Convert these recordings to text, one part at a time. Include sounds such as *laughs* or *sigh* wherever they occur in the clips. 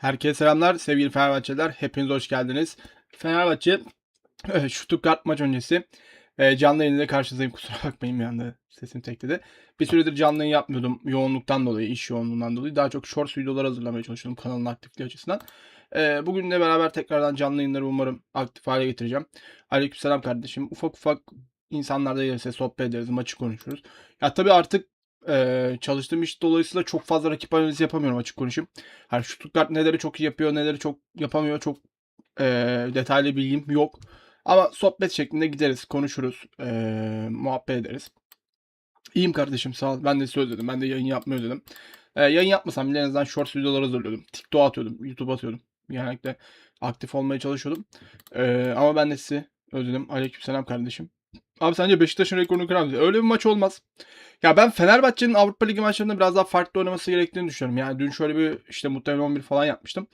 Herkese selamlar sevgili Fenerbahçeliler. Hepiniz hoş geldiniz. Fenerbahçe şu Stuttgart maç öncesi e, canlı yayında karşınızdayım. Kusura bakmayın bir anda sesim tekledi. Bir süredir canlı yayın yapmıyordum. Yoğunluktan dolayı, iş yoğunluğundan dolayı. Daha çok short videolar hazırlamaya çalışıyordum kanalın aktifliği açısından. E, bugün de beraber tekrardan canlı yayınları umarım aktif hale getireceğim. Aleykümselam kardeşim. Ufak ufak insanlar da gelirse sohbet ederiz, maçı konuşuruz. Ya tabii artık e, çalıştığım iş dolayısıyla çok fazla rakip analizi yapamıyorum açık konuşayım. Hani Stuttgart neleri çok iyi yapıyor, neleri çok yapamıyor çok e, detaylı bilgim yok. Ama sohbet şeklinde gideriz, konuşuruz, e, muhabbet ederiz. İyiyim kardeşim sağ ol. Ben de size özledim. Ben de yayın yapmayı özledim. E, yayın yapmasam bile en azından short videolar hazırlıyordum. TikTok atıyordum, YouTube atıyordum. Genellikle aktif olmaya çalışıyordum. E, ama ben de sizi özledim. Aleykümselam kardeşim. Abi sence Beşiktaş'ın rekorunu kırar mısın? Öyle bir maç olmaz. Ya ben Fenerbahçe'nin Avrupa Ligi maçlarında biraz daha farklı oynaması gerektiğini düşünüyorum. Yani dün şöyle bir işte muhtemelen 11 falan yapmıştım.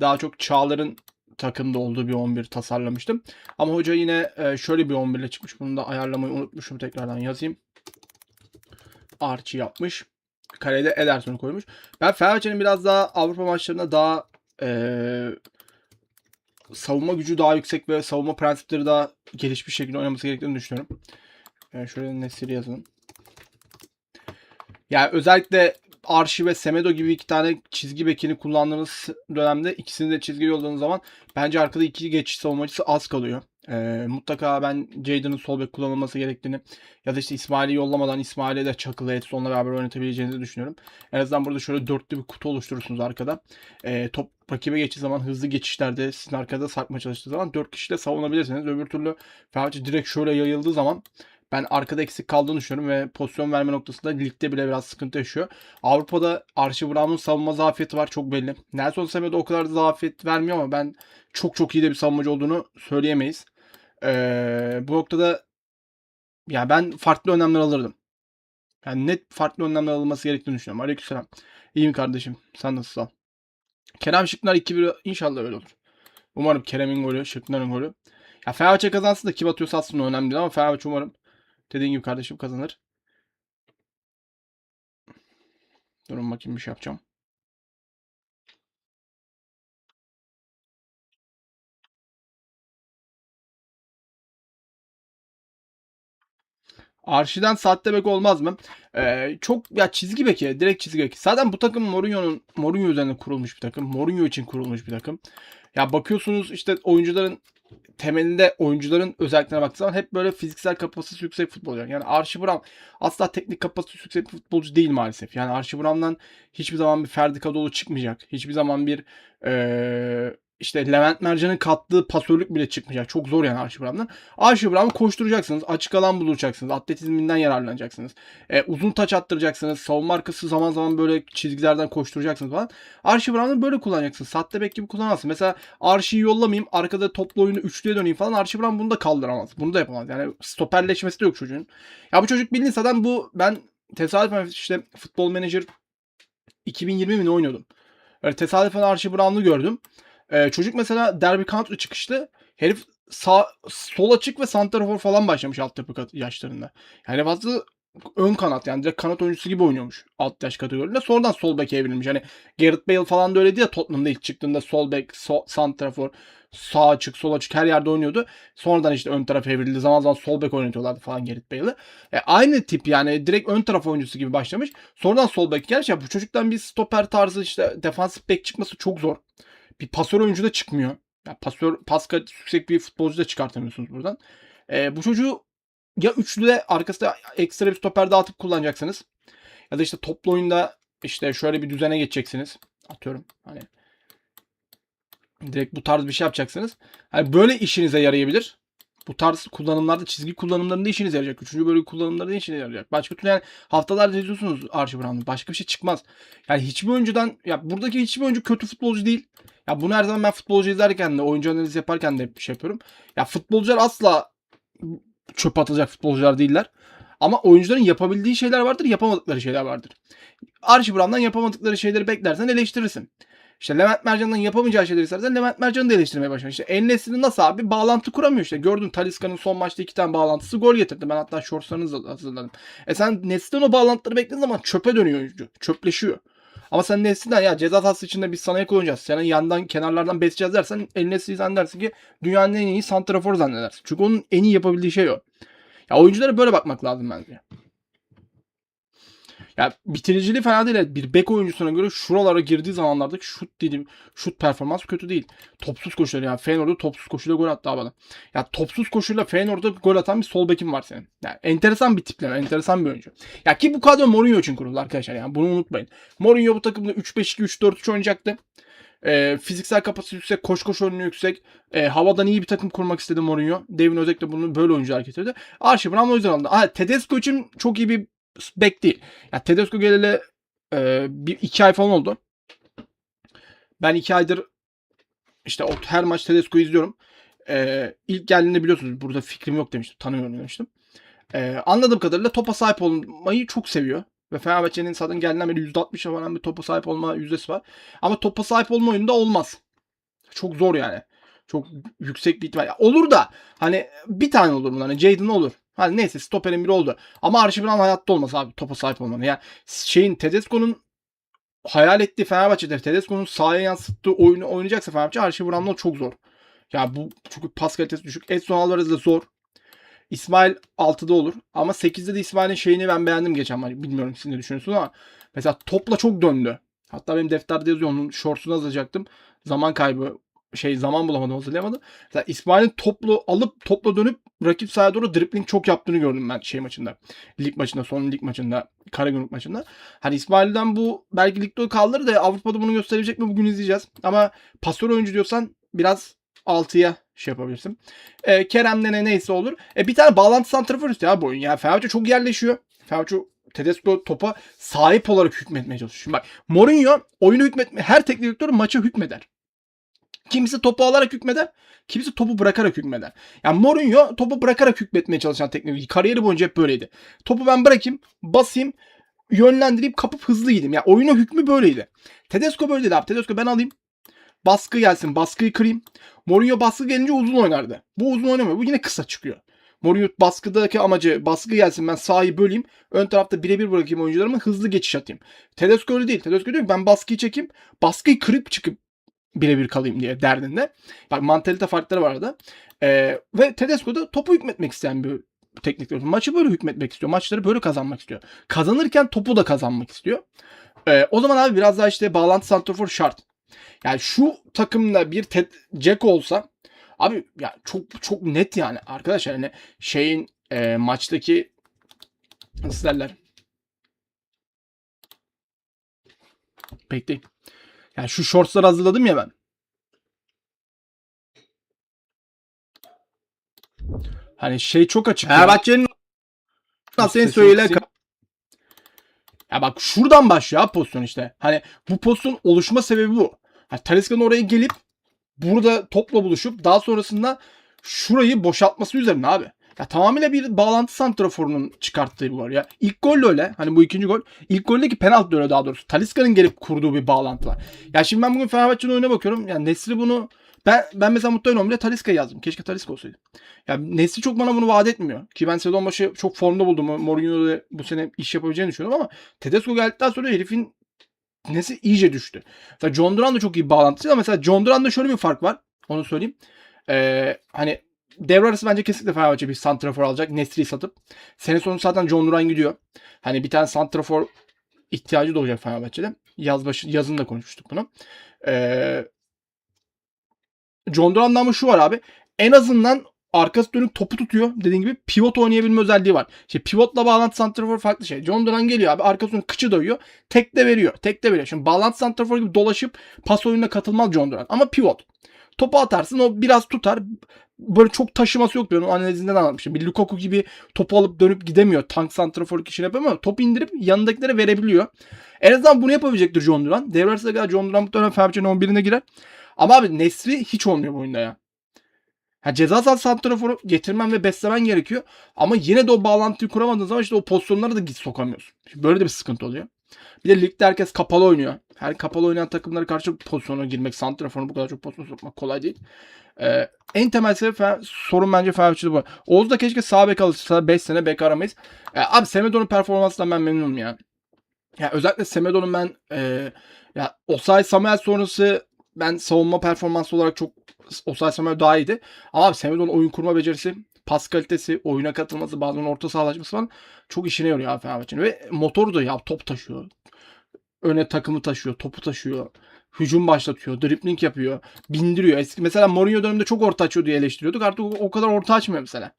Daha çok Çağlar'ın takımda olduğu bir 11 tasarlamıştım. Ama hoca yine e, şöyle bir 11 ile çıkmış. Bunu da ayarlamayı unutmuşum. Tekrardan yazayım. Archie yapmış. Kalede Ederson'u koymuş. Ben Fenerbahçe'nin biraz daha Avrupa maçlarında daha e, savunma gücü daha yüksek ve savunma prensipleri daha gelişmiş şekilde oynaması gerektiğini düşünüyorum. Yani şöyle Nesiri yazalım. Yani özellikle Arşi ve Semedo gibi iki tane çizgi bekini kullandığınız dönemde ikisini de çizgi yolladığınız zaman bence arkada iki geçiş savunmacısı az kalıyor. Ee, mutlaka ben Jadon'ın sol bek kullanılması gerektiğini ya da işte İsmail'i yollamadan İsmail'e de Çakıl'ı Edson'la beraber oynatabileceğinizi düşünüyorum. En azından burada şöyle dörtlü bir kutu oluşturursunuz arkada. Ee, top rakibe geçtiği zaman hızlı geçişlerde sizin arkada sarkma çalıştığı zaman dört kişiyle savunabilirsiniz. Öbür türlü Fenerbahçe direkt şöyle yayıldığı zaman ben arkada eksik kaldığını düşünüyorum ve pozisyon verme noktasında ligde bile biraz sıkıntı yaşıyor. Avrupa'da Archie Brown'un savunma zafiyeti var çok belli. Nelson Semedo o kadar da zafiyet vermiyor ama ben çok çok iyi de bir savunmacı olduğunu söyleyemeyiz. Bu noktada yani ben farklı önlemler alırdım. Yani net farklı önlemler alınması gerektiğini düşünüyorum. Aleykümselam. İyiyim kardeşim. Sen nasılsın? Kerem Şıknar 2-1 inşallah öyle olur. Umarım Kerem'in golü, Şıknar'ın golü. Ya Fenerbahçe kazansın da kim atıyorsa o önemli değil ama Fenerbahçe umarım dediğin gibi kardeşim kazanır. Durun bakayım bir şey yapacağım. Arşiden sahte bek olmaz mı? Ee, çok ya çizgi beki, direkt çizgi beki. Zaten bu takım Mourinho'nun Mourinho üzerine kurulmuş bir takım. Mourinho için kurulmuş bir takım. Ya bakıyorsunuz işte oyuncuların temelinde oyuncuların özelliklerine baktığı zaman hep böyle fiziksel kapasitesi yüksek futbolcu. Yani Archie Brown asla teknik kapasitesi yüksek bir futbolcu değil maalesef. Yani Archie Brown'dan hiçbir zaman bir Ferdi Kadıoğlu çıkmayacak. Hiçbir zaman bir ee, işte Levent Mercan'ın kattığı pasörlük bile çıkmayacak. Çok zor yani Archie Brown'dan. Archie Brown'u koşturacaksınız. Açık alan bulacaksınız. Atletizminden yararlanacaksınız. E, uzun taç attıracaksınız. Savunma arkası zaman zaman böyle çizgilerden koşturacaksınız falan. Archie Brown'u böyle kullanacaksınız. Sahte bek gibi kullanamazsın. Mesela Archie'yi yollamayayım. Arkada toplu oyunu üçlüye döneyim falan. Archie Brown bunu da kaldıramaz. Bunu da yapamaz. Yani stoperleşmesi de yok çocuğun. Ya bu çocuk bildiğin zaten bu ben tesadüfen işte futbol menajer 2020 mi ne oynuyordum. Öyle tesadüfen Archie Brown'u gördüm. Ee, çocuk mesela derby counter çıkışlı. Herif sağ, sol açık ve santrafor falan başlamış altyapı yaşlarında. Yani fazla ön kanat yani direkt kanat oyuncusu gibi oynuyormuş alt yaş kategoride. Sonradan sol beke evrilmiş. Hani Gareth Bale falan da öyleydi ya Tottenham'da ilk çıktığında sol bek, so, santrafor, sağ açık, sol açık her yerde oynuyordu. Sonradan işte ön taraf evrildi. Zaman zaman sol bek oynatıyorlardı falan Gareth Bale'ı. E, aynı tip yani direkt ön taraf oyuncusu gibi başlamış. Sonradan sol bek gelmiş. Ya bu çocuktan bir stoper tarzı işte defansif bek çıkması çok zor bir pasör oyuncu da çıkmıyor. Yani pasör, pas yüksek bir futbolcu da çıkartamıyorsunuz buradan. E, bu çocuğu ya üçlüde arkasında ekstra bir stoper dağıtıp kullanacaksınız. Ya da işte toplu oyunda işte şöyle bir düzene geçeceksiniz. Atıyorum hani direkt bu tarz bir şey yapacaksınız. Hani böyle işinize yarayabilir. Bu tarz kullanımlarda çizgi kullanımlarında işinize yarayacak. Üçüncü bölge kullanımlarında işinize yarayacak. Başka türlü yani haftalarca izliyorsunuz Archie Brown'u. Başka bir şey çıkmaz. Yani hiçbir oyuncudan ya buradaki hiçbir oyuncu kötü futbolcu değil. Ya bunu her zaman ben futbolcu izlerken de oyuncu analizi yaparken de bir şey yapıyorum. Ya futbolcular asla çöp atacak futbolcular değiller. Ama oyuncuların yapabildiği şeyler vardır, yapamadıkları şeyler vardır. Archie Brown'dan yapamadıkları şeyleri beklersen eleştirirsin. İşte Levent Mercan'ın yapamayacağı şeyleri istersen Levent Mercan'ı da eleştirmeye başlar. İşte Ennes'in nasıl abi bağlantı kuramıyor işte. Gördün Talisca'nın son maçta iki tane bağlantısı gol getirdi. Ben hatta shortslarını hazırladım. E sen Nes'ten o bağlantıları beklediğin zaman çöpe dönüyor oyuncu. Çöpleşiyor. Ama sen Nesli'den ya ceza sahası içinde biz sana kullanacağız. Senin yandan kenarlardan besleyeceğiz dersen El Nesli'yi zannedersin ki dünyanın en iyi santrafor zannedersin. Çünkü onun en iyi yapabildiği şey o. Ya oyunculara böyle bakmak lazım bence. Ya bitiriciliği fena değil. Bir bek oyuncusuna göre şuralara girdiği zamanlardaki şut dediğim şut performans kötü değil. Topsuz koşuları yani Feyenoord'da topsuz koşuyla gol attı bana. Ya topsuz koşuyla Feyenoord'da gol atan bir sol bekin var senin. Yani enteresan bir tipleme, enteresan bir oyuncu. Ya ki bu kadro Mourinho için kuruldu arkadaşlar yani bunu unutmayın. Mourinho bu takımda 3-5-2 3-4-3 oynayacaktı. E, fiziksel kapasitesi yüksek, koş koş oyunu yüksek. E, havadan iyi bir takım kurmak istedi Mourinho. Devin Özek de bunu böyle oyuncu hareket ediyordu. Archie Brown o yüzden aldı. Ha, Tedesco için çok iyi bir bek değil. Ya Tedesco geleli e, bir iki ay falan oldu. Ben iki aydır işte o, her maç Tedesco'yu izliyorum. E, ilk geldiğinde biliyorsunuz burada fikrim yok demiştim. Tanımıyorum demiştim. E, anladığım kadarıyla topa sahip olmayı çok seviyor. Ve Fenerbahçe'nin zaten geldiğinden beri %60'a falan bir topa sahip olma yüzdesi var. Ama topa sahip olma oyununda olmaz. Çok zor yani. Çok yüksek bir ihtimal. Olur da hani bir tane olur bunlar. Hani Jadon olur. Hani neyse stoperin biri oldu. Ama Archie Brown hayatta olmaz abi topa sahip olmanı. Yani şeyin Tedesco'nun hayal ettiği Fenerbahçe'de Tedesco'nun sahaya yansıttığı oyunu oynayacaksa Fenerbahçe Archie Brown'la çok zor. Ya bu çünkü pas kalitesi düşük. Edson Alvarez de zor. İsmail 6'da olur. Ama 8'de de İsmail'in şeyini ben beğendim geçen maç. Bilmiyorum siz ne düşünüyorsunuz ama mesela topla çok döndü. Hatta benim defterde yazıyor onun shortsunu yazacaktım. Zaman kaybı şey zaman bulamadım hazırlayamadım. Mesela İsmail'in toplu alıp topla dönüp rakip sahaya doğru dribbling çok yaptığını gördüm ben şey maçında. Lig maçında, son lig maçında, Karagümrük maçında. Hani İsmail'den bu belki ligde kalır da Avrupa'da bunu gösterecek mi bugün izleyeceğiz. Ama pasör oyuncu diyorsan biraz 6'ya şey yapabilirsin. E, Kerem'de ne neyse olur. E, bir tane bağlantı santrafor istiyor abi bu oyun. Yani Fenerbahçe çok yerleşiyor. Fenerbahçe Tedesco topa sahip olarak hükmetmeye çalışıyor. Şimdi bak Mourinho oyunu hükmetme her teknik direktör maçı hükmeder. Kimisi topu alarak hükmeder, kimisi topu bırakarak hükmeder. Yani Mourinho topu bırakarak hükmetmeye çalışan teknik kariyeri boyunca hep böyleydi. Topu ben bırakayım, basayım, yönlendireyim, kapıp hızlı gideyim. Yani oyuna hükmü böyleydi. Tedesco böyle dedi abi. Tedesco ben alayım. Baskı gelsin, baskıyı kırayım. Mourinho baskı gelince uzun oynardı. Bu uzun oynamıyor. Bu yine kısa çıkıyor. Mourinho baskıdaki amacı baskı gelsin ben sahayı böleyim. Ön tarafta birebir bırakayım oyuncularımı hızlı geçiş atayım. Tedesco öyle değil. Tedesco diyor ki ben baskıyı çekeyim. Baskıyı kırıp çıkıp birebir kalayım diye derdinde. Bak mantalite farkları var arada. Ee, ve Tedesco da topu hükmetmek isteyen bir teknik direktör. Maçı böyle hükmetmek istiyor. Maçları böyle kazanmak istiyor. Kazanırken topu da kazanmak istiyor. Ee, o zaman abi biraz daha işte bağlantı santrafor şart. Yani şu takımda bir Ted Jack olsa abi ya çok çok net yani arkadaşlar hani şeyin e, maçtaki nasıl derler? Bekleyin. Yani şu shortsları hazırladım ya ben. Hani şey çok açık. Fenerbahçe'nin Nasıl Sesin söyle. yüksek. Ya bak şuradan başlıyor abi pozisyon işte. Hani bu pozisyon oluşma sebebi bu. Hani Talisca'nın oraya gelip burada topla buluşup daha sonrasında şurayı boşaltması üzerine abi. Ya tamamıyla bir bağlantı santraforunun çıkarttığı bir gol ya. İlk gol de öyle. Hani bu ikinci gol. İlk goldeki penaltı da öyle daha doğrusu. Talisca'nın gelip kurduğu bir bağlantı var. Ya şimdi ben bugün Fenerbahçe'nin oyuna bakıyorum. Ya Nesri bunu ben ben mesela Mutlu Oyun'u Talisca yazdım. Keşke Talisca olsaydı. Ya Nesri çok bana bunu vaat etmiyor. Ki ben sezon başı çok formda buldum. Mourinho'da bu sene iş yapabileceğini düşünüyorum ama Tedesco geldikten sonra herifin nesi iyice düştü. Mesela John Duran da çok iyi bağlantısı ama mesela John Duran'da şöyle bir fark var. Onu söyleyeyim. Ee, hani devre arası bence kesinlikle Fenerbahçe bir santrafor alacak. Nesri'yi satıp. Sene sonu zaten John Duran gidiyor. Hani bir tane santrafor ihtiyacı da olacak Fenerbahçe'de. Yaz başı, yazın da konuşmuştuk bunu. Ee, John Duran'da ama şu var abi. En azından arkası dönük topu tutuyor. Dediğim gibi pivot oynayabilme özelliği var. İşte pivotla bağlantı santrafor farklı şey. John Duran geliyor abi arkası dönük kıçı doyuyor. Tek de veriyor. Tek de veriyor. Şimdi bağlantı santrafor gibi dolaşıp pas oyununa katılmaz John Duran. Ama pivot. Topu atarsın o biraz tutar. Böyle çok taşıması yok. Onun analizinden anlatmışım. Bir Lukaku gibi topu alıp dönüp gidemiyor. Tank santrafor işini yapamıyor ama topu indirip yanındakilere verebiliyor. En azından bunu yapabilecektir John Duran. Devre kadar John Duran muhtemelen Fenerbahçe'nin 11'ine girer. Ama abi Nesri hiç olmuyor bu oyunda ya. Ha, ceza sahası santraforu getirmen ve beslemen gerekiyor. Ama yine de o bağlantıyı kuramadığın zaman işte o pozisyonlara da git sokamıyorsun. Şimdi böyle de bir sıkıntı oluyor. Bir de ligde herkes kapalı oynuyor. Her kapalı oynayan takımlara karşı pozisyona girmek, santraforunu bu kadar çok pozisyona sokmak kolay değil. Ee, en temel sebep sorun bence Fenerbahçe'de bu. Oğuz da keşke sağ bek alırsa 5 sene bek aramayız. Ee, abi Semedo'nun performansından ben memnunum ya. Ya özellikle Semedo'nun ben e, ya Osay Samuel sonrası ben savunma performansı olarak çok Osay Samuel daha iyiydi. Ama abi Semedo'nun oyun kurma becerisi, pas kalitesi, oyuna katılması, bazen orta sahalaşması falan çok işine yarıyor abi Fenerbahçe'nin. Ve motoru da ya top taşıyor. Öne takımı taşıyor, topu taşıyor. Hücum başlatıyor, dribbling yapıyor, bindiriyor. Eski mesela Mourinho döneminde çok orta açıyor diye eleştiriyorduk. Artık o, o kadar orta açmıyor mesela.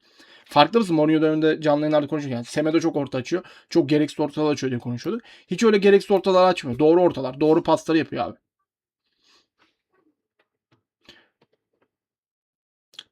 Farklı mısın? Mourinho döneminde canlı yayınlarda konuşuyor. Yani Semedo çok orta açıyor. Çok gereksiz ortalar açıyor diye konuşuyorduk. Hiç öyle gereksiz ortalar açmıyor. Doğru ortalar. Doğru pasları yapıyor abi.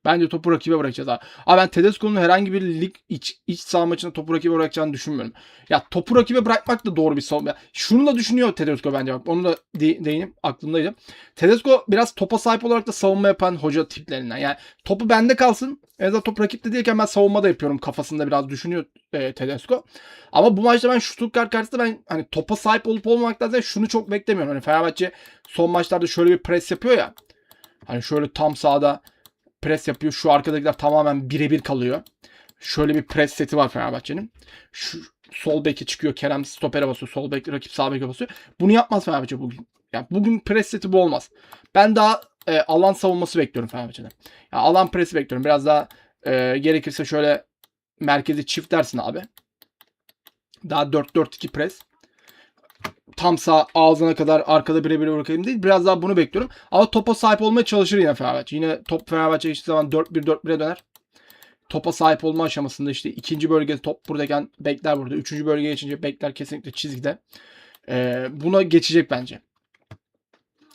Bence topu rakibe bırakacağız abi. Abi ben Tedesco'nun herhangi bir lig iç, iç saha maçında topu rakibe bırakacağını düşünmüyorum. Ya topu rakibe bırakmak da doğru bir savunma. Şunu da düşünüyor Tedesco bence bak. Onu da de, değinip aklımdaydı. Tedesco biraz topa sahip olarak da savunma yapan hoca tiplerinden. Yani topu bende kalsın. En azından top rakipte değilken ben savunma da yapıyorum kafasında biraz düşünüyor e, Tedesco. Ama bu maçta ben Stuttgart karşısında ben hani topa sahip olup olmamaktan ziyade şunu çok beklemiyorum. Hani Fenerbahçe son maçlarda şöyle bir pres yapıyor ya. Hani şöyle tam sahada pres yapıyor. Şu arkadakiler tamamen birebir kalıyor. Şöyle bir pres seti var Fenerbahçe'nin. Şu sol beke çıkıyor. Kerem stopere basıyor. Sol bek rakip sağ beke basıyor. Bunu yapmaz Fenerbahçe bugün. Yani bugün pres seti bu olmaz. Ben daha e, alan savunması bekliyorum Fenerbahçe'den. Yani alan presi bekliyorum. Biraz daha e, gerekirse şöyle merkezi çift dersin abi. Daha 4-4-2 pres. Tam sağ ağzına kadar arkada birebir bırakayım değil. Biraz daha bunu bekliyorum. Ama topa sahip olmaya çalışır yine Fenerbahçe. Yine top Fenerbahçe hiçbir zaman 4-1-4-1'e döner. Topa sahip olma aşamasında işte ikinci bölgede top buradayken bekler burada. Üçüncü bölgeye geçince bekler kesinlikle çizgide. Ee, buna geçecek bence.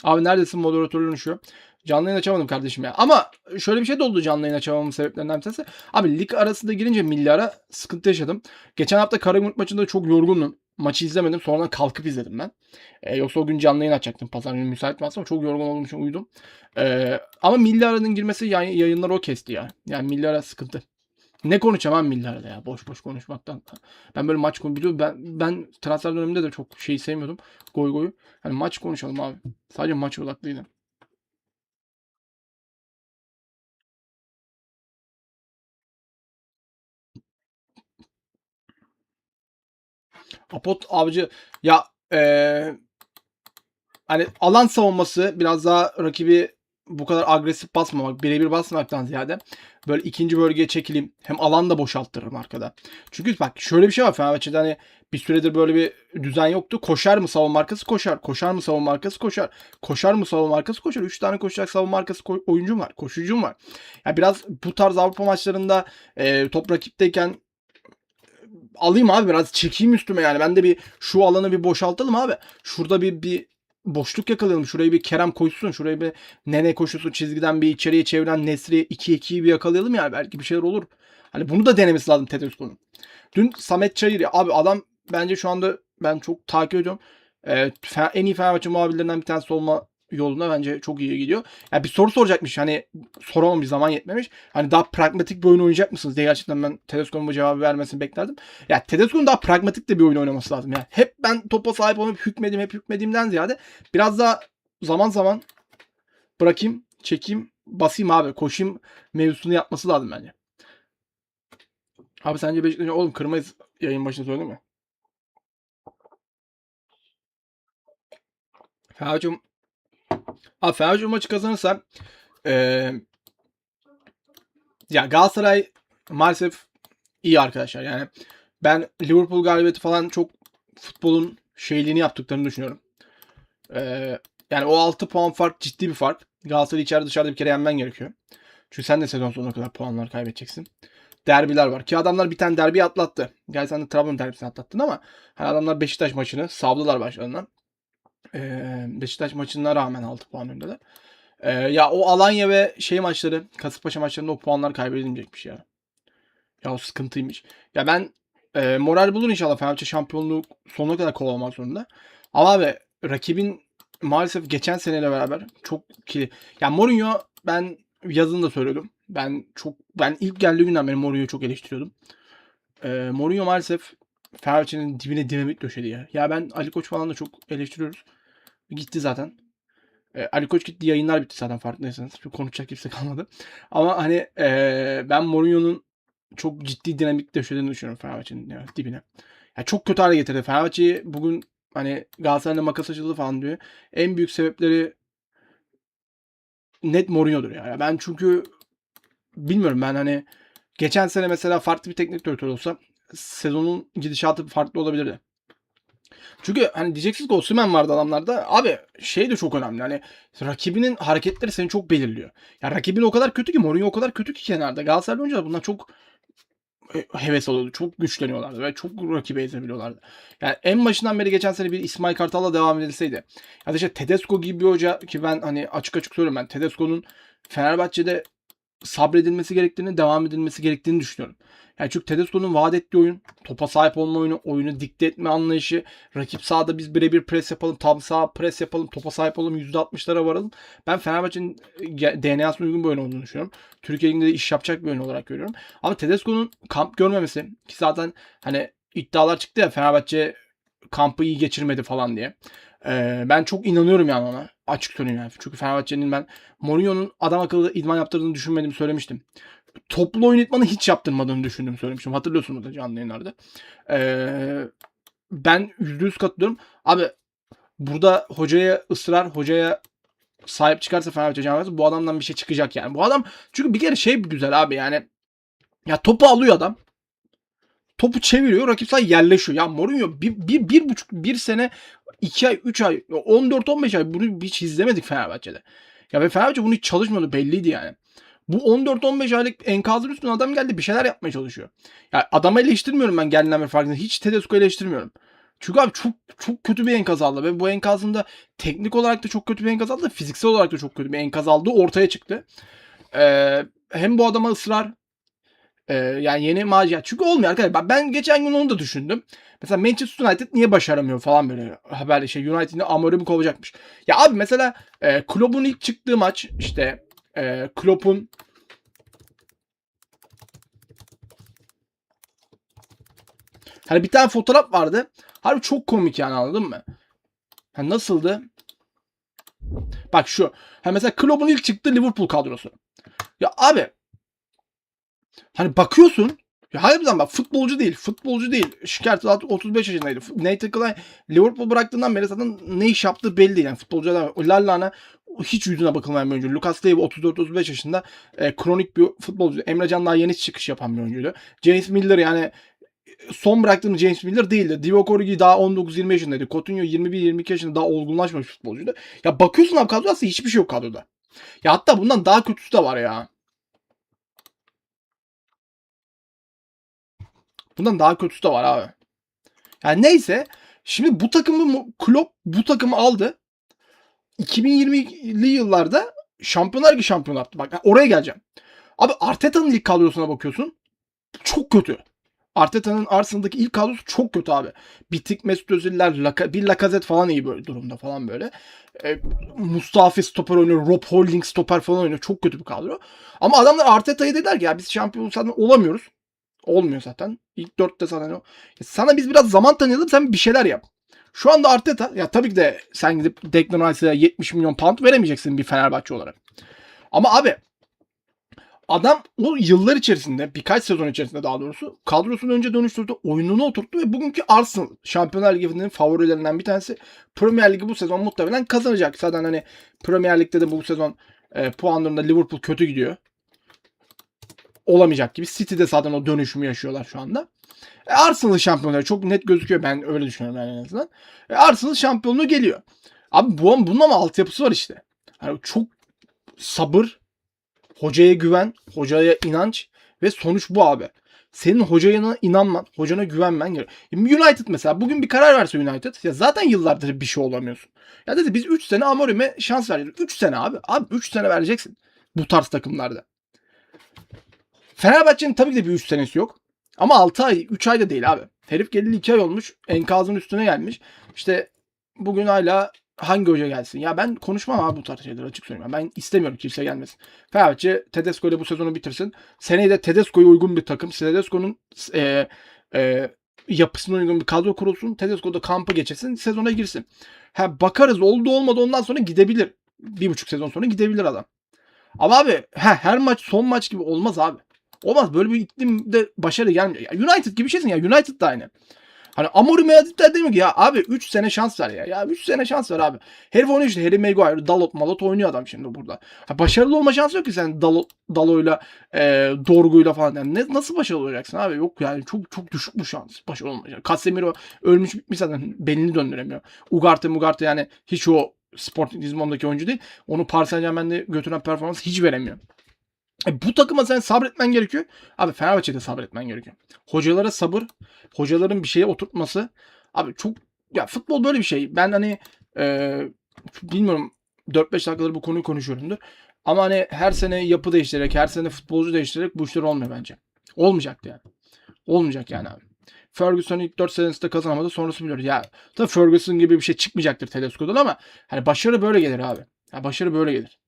Abi neredesin moderatörün şu? Canlı yayın açamadım kardeşim ya. Ama şöyle bir şey de oldu canlı yayın açamamın sebeplerinden bir tanesi. Abi lig arasında girince milyara sıkıntı yaşadım. Geçen hafta Karagümrük maçında çok yorgundum. Maçı izlemedim. Sonradan kalkıp izledim ben. Ee, yoksa o gün canlı yayın açacaktım. Pazar günü müsait ama çok yorgun olduğum için uyudum. Ee, ama milyarın girmesi yay- yayınları o kesti ya. Yani milyara sıkıntı. Ne konuşacağım abi milyarda ya boş boş konuşmaktan. Ben böyle maç konu biliyorum. Ben ben transfer döneminde de çok şeyi sevmiyordum. Goy goyu. Hani maç konuşalım abi. Sadece maç odaklıydı. Apot avcı ya eee, hani alan savunması biraz daha rakibi bu kadar agresif basmamak, birebir basmamaktan ziyade böyle ikinci bölgeye çekileyim. Hem alan da boşalttırırım arkada. Çünkü bak şöyle bir şey var Fenerbahçe'de hani bir süredir böyle bir düzen yoktu. Koşar mı savunma arkası koşar. Koşar mı savunma arkası koşar. Koşar mı savunma arkası koşar. 3 tane koşacak savunma arkası ko- oyuncum var. Koşucum var. Ya biraz bu tarz Avrupa maçlarında e, top rakipteyken alayım abi biraz çekeyim üstüme yani. Ben de bir şu alanı bir boşaltalım abi. Şurada bir bir boşluk yakalayalım. Şurayı bir Kerem koşsun. Şurayı bir Nene koşusu çizgiden bir içeriye çeviren Nesri 2-2'yi bir yakalayalım ya. Belki bir şeyler olur. Hani bunu da denemesi lazım Tedesco'nun. Dün Samet Çayır abi adam bence şu anda ben çok takip ediyorum. Ee, en iyi Fenerbahçe muhabirlerinden bir tanesi olma yoluna bence çok iyi gidiyor. Yani bir soru soracakmış. Hani soramamış zaman yetmemiş. Hani daha pragmatik bir oyun oynayacak mısınız diye gerçekten ben Tedesco'nun bu cevabı vermesini beklerdim. Ya Tedesco'nun daha pragmatik de bir oyun oynaması lazım. Yani hep ben topa sahip olup hükmedim, hep hükmediğimden ziyade biraz daha zaman zaman bırakayım, çekeyim, basayım abi, koşayım mevzusunu yapması lazım bence. Abi sence Beşiktaş'ın oğlum kırmayız yayın başında söyledin mi? Fenerbahçe Abi Fenerbahçe maçı kazanırsa eee ya Galatasaray maalesef iyi arkadaşlar. Yani ben Liverpool galibiyeti falan çok futbolun şeyliğini yaptıklarını düşünüyorum. Ee, yani o 6 puan fark ciddi bir fark. Galatasaray içeride dışarıda bir kere yenmen gerekiyor. Çünkü sen de sezon sonuna kadar puanlar kaybedeceksin. Derbiler var. Ki adamlar bir tane derbi atlattı. Gel sen de Trabzon derbisini atlattın ama hani adamlar Beşiktaş maçını savdılar başlarından. Ee, Beşiktaş maçına rağmen 6 puan öndeler. Ee, ya o Alanya ve şey maçları, Kasımpaşa maçlarında o puanlar kaybedilmeyecekmiş ya. Ya o sıkıntıymış. Ya ben e, moral bulur inşallah Fenerbahçe şampiyonluğu sonuna kadar kovalamak zorunda. Ama abi rakibin maalesef geçen seneyle beraber çok ki ya Mourinho ben yazın da söyledim. Ben çok ben ilk geldiği günden beri Mourinho'yu çok eleştiriyordum. E, Mourinho maalesef Fenerbahçe'nin dibine dinamit döşedi ya. Ya ben Ali Koç falan da çok eleştiriyoruz. Gitti zaten. E, Ali Koç gitti yayınlar bitti zaten farkındaysanız. Çok konuşacak kimse kalmadı. Ama hani e, ben Mourinho'nun çok ciddi dinamik döşediğini düşünüyorum Fenerbahçe'nin ya, dibine. Ya çok kötü hale getirdi. Fenerbahçe'yi bugün hani Galatasaray'da makas açıldı falan diyor. En büyük sebepleri net Mourinho'dur ya. Ben çünkü bilmiyorum ben hani geçen sene mesela farklı bir teknik direktör olsa sezonun gidişatı farklı olabilirdi. Çünkü hani diyeceksiniz ki Osimhen vardı adamlarda. Abi şey de çok önemli. Hani rakibinin hareketleri seni çok belirliyor. Ya rakibin o kadar kötü ki Mourinho o kadar kötü ki kenarda. Galatasaraylı oyuncular bundan çok e, heves alıyordu. Çok güçleniyorlardı ve çok rakibe ezebiliyorlardı. Yani en başından beri geçen sene bir İsmail Kartal'la devam edilseydi. Ya da işte Tedesco gibi bir hoca ki ben hani açık açık söylüyorum ben Tedesco'nun Fenerbahçe'de sabredilmesi gerektiğini, devam edilmesi gerektiğini düşünüyorum. Yani çünkü Tedesco'nun vaat ettiği oyun, topa sahip olma oyunu, oyunu dikte etme anlayışı, rakip sahada biz birebir pres yapalım, tam sağ pres yapalım, topa sahip olalım, %60'lara varalım. Ben Fenerbahçe'nin DNA'sına uygun bir oyun olduğunu düşünüyorum. Türkiye Ligi'nde de iş yapacak bir oyun olarak görüyorum. Ama Tedesco'nun kamp görmemesi ki zaten hani iddialar çıktı ya Fenerbahçe kampı iyi geçirmedi falan diye. Ee, ben çok inanıyorum yani ona. Açık söyleyeyim yani. Çünkü Fenerbahçe'nin ben Mourinho'nun adam akıllı idman yaptırdığını düşünmediğimi söylemiştim. Toplu oyun idmanı hiç yaptırmadığını düşündüm söylemiştim. Hatırlıyorsunuz da canlı yayınlarda. Ee, ben %100 katılıyorum. Abi burada hocaya ısrar, hocaya sahip çıkarsa Fenerbahçe camiası bu adamdan bir şey çıkacak yani. Bu adam çünkü bir kere şey güzel abi yani ya topu alıyor adam. Topu çeviriyor. Rakip saha yerleşiyor. Ya Mourinho bir, bir, bir buçuk bir sene 2 ay 3 ay 14-15 ay bunu hiç izlemedik Fenerbahçe'de. Ya ve Fenerbahçe bunu hiç çalışmadı belliydi yani. Bu 14-15 aylık enkazın üstüne adam geldi bir şeyler yapmaya çalışıyor. Ya adamı eleştirmiyorum ben geldiğinden beri farkında. Hiç Tedesco eleştirmiyorum. Çünkü abi çok çok kötü bir enkaz aldı ve bu enkazın da teknik olarak da çok kötü bir enkaz aldı. Fiziksel olarak da çok kötü bir enkaz aldığı ortaya çıktı. Ee, hem bu adama ısrar ee, yani yeni macera. Çünkü olmuyor arkadaşlar. Ben geçen gün onu da düşündüm. Mesela Manchester United niye başaramıyor falan böyle haberle şey United'in Amorim'i kovacakmış. Ya abi mesela e, Klopp'un ilk çıktığı maç işte e, Klopp'un Hani bir tane fotoğraf vardı. Harbi çok komik yani anladın mı? Ha, nasıldı? Bak şu. Ha mesela Klopp'un ilk çıktığı Liverpool kadrosu. Ya abi Hani bakıyorsun ya harbiden bak futbolcu değil. Futbolcu değil. Şikayet 35 yaşındaydı. Nathan Klein Liverpool bıraktığından beri zaten ne iş yaptığı belli değil. Yani futbolcu adam. Lallana hiç yüzüne bakılmayan bir oyuncu. Lucas Leiva 34-35 yaşında e, kronik bir futbolcu. Emre Can daha yeni çıkış yapan bir oyuncuydu. James Miller yani son bıraktığım James Miller değildi. Divock Origi daha 19-20 yaşındaydı. Coutinho 21-22 yaşında daha olgunlaşmış futbolcuydu. Ya bakıyorsun abi kadroda aslında hiçbir şey yok kadroda. Ya hatta bundan daha kötüsü de var ya. Bundan daha kötüsü de var abi. Yani neyse. Şimdi bu takımı Klopp bu takımı aldı. 2020'li yıllarda Şampiyonlar Ligi şampiyon yaptı. Bak oraya geleceğim. Abi Arteta'nın ilk kadrosuna bakıyorsun. Çok kötü. Arteta'nın Arsenal'daki ilk kadrosu çok kötü abi. Bitik Mesut Özil'ler, Laka, bir Lacazette falan iyi böyle durumda falan böyle. E, Mustafi stoper oynuyor, Rob Holding stoper falan oynuyor. Çok kötü bir kadro. Ama adamlar Arteta'ya dediler ki ya biz şampiyon zaten olamıyoruz. Olmuyor zaten. İlk dörtte zaten o. Sana biz biraz zaman tanıyalım sen bir şeyler yap. Şu anda Arteta ya tabii ki de sen gidip Declan Rice'a 70 milyon pound veremeyeceksin bir Fenerbahçe olarak. Ama abi adam o yıllar içerisinde birkaç sezon içerisinde daha doğrusu kadrosunu önce dönüştürdü, oyununu oturttu ve bugünkü Arsenal Şampiyonlar Ligi'nin favorilerinden bir tanesi Premier Ligi bu sezon muhtemelen kazanacak. Zaten hani Premier Lig'de de bu sezon e, puanlarında Liverpool kötü gidiyor olamayacak gibi. City'de zaten o dönüşümü yaşıyorlar şu anda. E, Arsenal şampiyonları çok net gözüküyor. Ben öyle düşünüyorum yani en azından. E, Arsenal şampiyonluğu geliyor. Abi bu, bunun ama altyapısı var işte. Yani çok sabır, hocaya güven, hocaya inanç ve sonuç bu abi. Senin hocaya inanman, hocana güvenmen gerekiyor. United mesela bugün bir karar verse United ya zaten yıllardır bir şey olamıyorsun. Ya dedi biz 3 sene Amorim'e şans vereceğiz. 3 sene abi. Abi 3 sene vereceksin bu tarz takımlarda. Fenerbahçe'nin tabii ki de bir 3 senesi yok. Ama 6 ay, 3 ay da değil abi. Herif geleli 2 ay olmuş. Enkazın üstüne gelmiş. İşte bugün hala hangi hoca gelsin? Ya ben konuşmam abi bu tarz şeyler açık söyleyeyim. Ben istemiyorum kimse gelmesin. Fenerbahçe Tedesco ile bu sezonu bitirsin. Seneye de Tedesco'ya uygun bir takım. Tedesco'nun e, e, yapısına uygun bir kadro kurulsun. Tedesco da kampı geçirsin. Sezona girsin. Ha, bakarız oldu olmadı ondan sonra gidebilir. Bir buçuk sezon sonra gidebilir adam. Ama abi he, her maç son maç gibi olmaz abi. Olmaz böyle bir iklimde başarı gelmiyor. Ya United gibi şeysin ya United da aynı. Hani Amorim Madridler demiyor ki ya abi 3 sene şans ver ya. Ya 3 sene şans ver abi. Herif oynuyor işte Harry Maguire, Dalot, Malot oynuyor adam şimdi burada. Ha, başarılı olma şansı yok ki sen Dalot, Dalo'yla, e, Dorgu'yla falan. Yani ne, nasıl başarılı olacaksın abi? Yok yani çok çok düşük bu şans. Başarılı olma. Yani Casemiro ölmüş bitmiş zaten. Belini döndüremiyor. Ugarte Mugarte yani hiç o Sporting Lisbon'daki oyuncu değil. Onu Paris Saint Germain'de götüren performans hiç veremiyor. E, bu takıma sen sabretmen gerekiyor. Abi Fenerbahçe'de sabretmen gerekiyor. Hocalara sabır, hocaların bir şeye oturtması. Abi çok ya futbol böyle bir şey. Ben hani e, bilmiyorum 4-5 dakikadır bu konuyu konuşuyorumdur. Ama hani her sene yapı değiştirerek, her sene futbolcu değiştirerek bu işler olmuyor bence. Olmayacaktı yani. Olmayacak yani abi. Ferguson ilk 4 senesinde kazanamadı. Sonrası biliyoruz. Ya tabii Ferguson gibi bir şey çıkmayacaktır Tedesco'dan ama hani başarı böyle gelir abi. Ya başarı böyle gelir.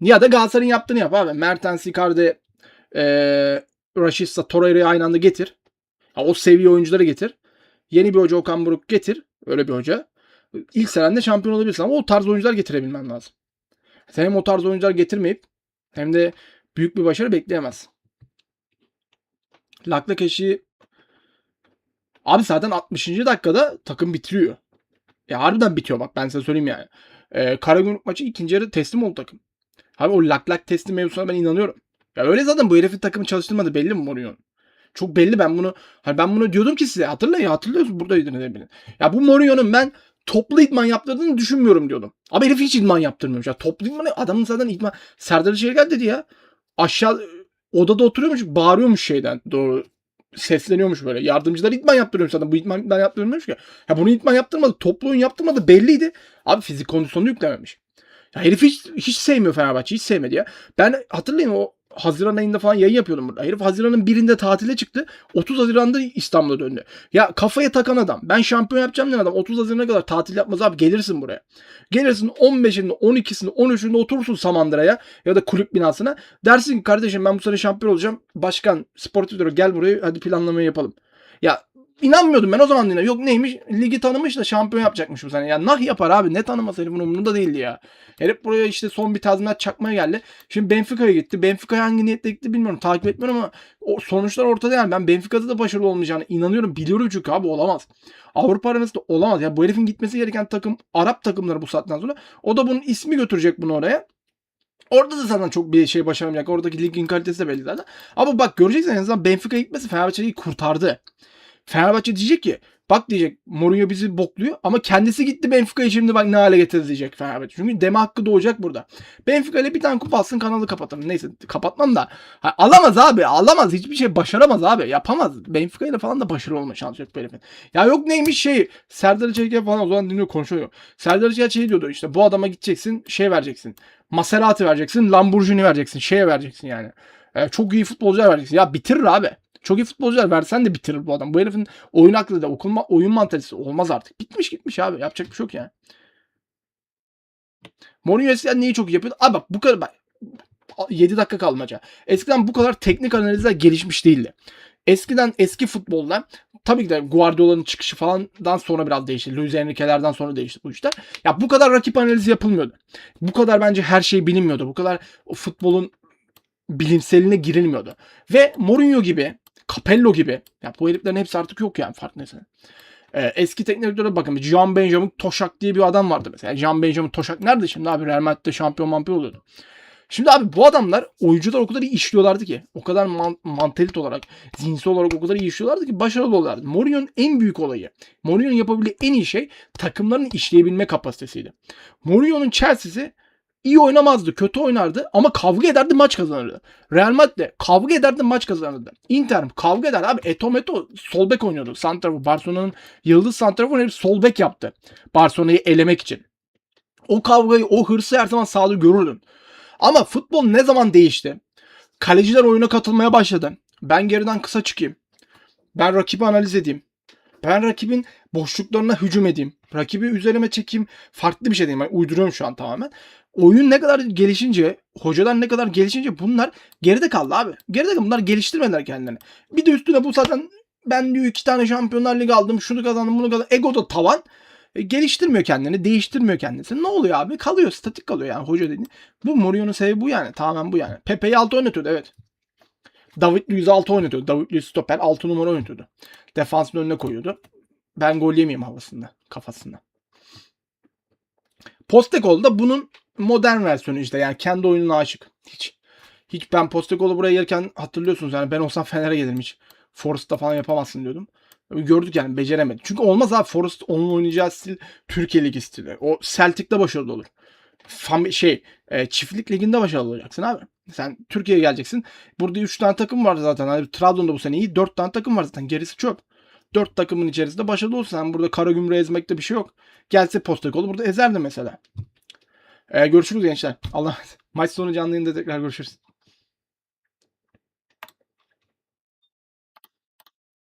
Ya da Galatasaray'ın yaptığını yap abi. Mertens, Icardi, e, Rashica, Torreira'yı aynı anda getir. Ya o seviye oyuncuları getir. Yeni bir hoca Okan Buruk getir. Öyle bir hoca. İlk senende şampiyon olabilirsin ama o tarz oyuncular getirebilmen lazım. Sen hem o tarz oyuncular getirmeyip hem de büyük bir başarı bekleyemezsin. Laklak eşi Abi zaten 60. dakikada takım bitiriyor. Ya harbiden bitiyor bak ben size söyleyeyim yani. Ee, Karagümrük maçı ikinci yarı teslim oldu takım. Abi o lak lak teslim mevzusuna ben inanıyorum. Ya öyle zaten bu herifin takımı çalıştırmadı belli mi Mourinho? Çok belli ben bunu hani ben bunu diyordum ki size hatırlayın hatırlıyorsunuz buradaydınız hepiniz. Ya bu Mourinho'nun ben toplu idman yaptırdığını düşünmüyorum diyordum. Abi herif hiç idman yaptırmıyormuş. Ya toplu idman adamın zaten idman Serdar Şeker dedi ya. Aşağı odada oturuyormuş bağırıyormuş şeyden doğru sesleniyormuş böyle. Yardımcılar idman yaptırıyormuş zaten. Bu idman, idman yaptırmıyormuş ki. Ya bunu idman yaptırmadı. Toplu oyun yaptırmadı. Belliydi. Abi fizik kondisyonu yüklememiş. Ya herif hiç, hiç sevmiyor Fenerbahçe. Hiç sevmedi ya. Ben hatırlayın o Haziran ayında falan yayın yapıyordum burada. Herif Haziran'ın birinde tatile çıktı. 30 Haziran'da İstanbul'a döndü. Ya kafaya takan adam. Ben şampiyon yapacağım diyen adam 30 Haziran'a kadar tatil yapmaz abi. Gelirsin buraya. Gelirsin 15'inde, 12'sinde, 13'ünde oturursun Samandıra'ya ya da kulüp binasına. Dersin ki kardeşim ben bu sene şampiyon olacağım. Başkan, sportif direktör gel buraya hadi planlamayı yapalım. Ya inanmıyordum ben o zaman yine. Yok neymiş ligi tanımış da şampiyon yapacakmış bu sene. Ya nah yapar abi ne tanıması herifin umurunda değildi ya. Herif buraya işte son bir tazminat çakmaya geldi. Şimdi Benfica'ya gitti. Benfica'ya hangi niyetle gitti bilmiyorum. Takip etmiyorum ama o sonuçlar ortada yani. Ben Benfica'da da başarılı olmayacağını inanıyorum. Biliyorum çünkü abi olamaz. Avrupa arenası da olamaz. Ya bu herifin gitmesi gereken takım Arap takımları bu saatten sonra. O da bunun ismi götürecek bunu oraya. Orada da zaten çok bir şey başaramayacak. Oradaki ligin kalitesi de belli zaten. Ama bak göreceksin en azından Benfica'ya gitmesi Fenerbahçe'yi kurtardı. Fenerbahçe diyecek ki bak diyecek Mourinho bizi bokluyor ama kendisi gitti Benfica'yı şimdi bak ne hale getirdi diyecek Fenerbahçe. Çünkü deme hakkı doğacak burada. Benfica ile bir tane kupa alsın kanalı kapatırım. Neyse kapatmam da. Ha, alamaz abi alamaz hiçbir şey başaramaz abi yapamaz. Benfica ile falan da başarılı olma şansı yok herifin. Ya yok neymiş şey Serdar Çelik'e falan o zaman dinliyor konuşuyor. Serdar Çelik şey diyordu işte bu adama gideceksin şey vereceksin. Maserati vereceksin Lamborghini vereceksin şeye vereceksin yani. Ee, çok iyi futbolcular vereceksin. Ya bitirir abi. Çok iyi futbolcular versen de bitirir bu adam. Bu herifin oyun aklı da okulma, oyun mantalitesi olmaz artık. Bitmiş gitmiş abi. Yapacak bir şey yok yani. Mourinho eskiden neyi çok iyi yapıyordu? Abi bak bu kadar bak 7 dakika kalmaca. Eskiden bu kadar teknik analizler gelişmiş değildi. Eskiden eski futbolda tabii ki de Guardiola'nın çıkışı falandan sonra biraz değişti. Luis Enrique'lerden sonra değişti bu işler. Ya bu kadar rakip analizi yapılmıyordu. Bu kadar bence her şey bilinmiyordu. Bu kadar futbolun bilimseline girilmiyordu. Ve Mourinho gibi Capello gibi. Ya bu heriflerin hepsi artık yok yani farkındaysan. Ee, eski teknik direktöre bakın. Jean Benjamin Toşak diye bir adam vardı mesela. Jean Benjamin Toşak nerede şimdi abi? Real Madrid'de şampiyon mampiyon oluyordu. Şimdi abi bu adamlar oyuncular o kadar iyi işliyorlardı ki. O kadar man- mantalite olarak, zihinsel olarak o kadar iyi işliyorlardı ki başarılı oluyorlardı. Mourinho'nun en büyük olayı, Mourinho'nun yapabildiği en iyi şey takımların işleyebilme kapasitesiydi. Mourinho'nun Chelsea'si iyi oynamazdı, kötü oynardı ama kavga ederdi maç kazanırdı. Real Madrid kavga ederdi maç kazanırdı. Inter kavga eder abi. Eto Meto sol bek oynuyordu. Santrafor Barcelona'nın yıldız santrafor herif sol bek yaptı. Barcelona'yı elemek için. O kavgayı, o hırsı her zaman sahada görürdün. Ama futbol ne zaman değişti? Kaleciler oyuna katılmaya başladı. Ben geriden kısa çıkayım. Ben rakibi analiz edeyim. Ben rakibin boşluklarına hücum edeyim. Rakibi üzerime çekeyim. Farklı bir şey diyeyim. Ben uyduruyorum şu an tamamen oyun ne kadar gelişince, hocalar ne kadar gelişince bunlar geride kaldı abi. Geride kaldı. Bunlar geliştirmediler kendilerini. Bir de üstüne bu zaten ben diyor iki tane şampiyonlar ligi aldım, şunu kazandım, bunu kazandım. Ego da tavan. E, geliştirmiyor kendini, değiştirmiyor kendini. Ne oluyor abi? Kalıyor, statik kalıyor yani hoca dediğin. Bu Mourinho'nun sebebi bu yani. Tamamen bu yani. Pepe'yi altı oynatıyordu evet. David Luiz'i 6 oynatıyordu. David Luiz stoper 6 numara oynatıyordu. Defansın önüne koyuyordu. Ben gol yemeyeyim havasında, kafasında. Postecoglou da bunun modern versiyonu işte. Yani kendi oyununa aşık. Hiç hiç ben Postecoglou buraya gelirken hatırlıyorsunuz yani ben olsam Fener'e gelirim hiç. Forest'ta falan yapamazsın diyordum. Gördük yani beceremedi. Çünkü olmaz abi Forest onun oynayacağı stil Türkiye Ligi stili. O Celtic'te başarılı olur. Fam şey e, çiftlik liginde başarılı olacaksın abi. Sen Türkiye'ye geleceksin. Burada 3 tane takım var zaten. Hani Trabzon'da bu sene iyi. 4 tane takım var zaten. Gerisi çöp. 4 takımın içerisinde başarılı olsun. Sen burada Karagümrük'ü ezmekte bir şey yok. Gelse Postecoglou burada ezerdi mesela. E, görüşürüz gençler. Allah *laughs* maç sonu canlı yayında tekrar görüşürüz.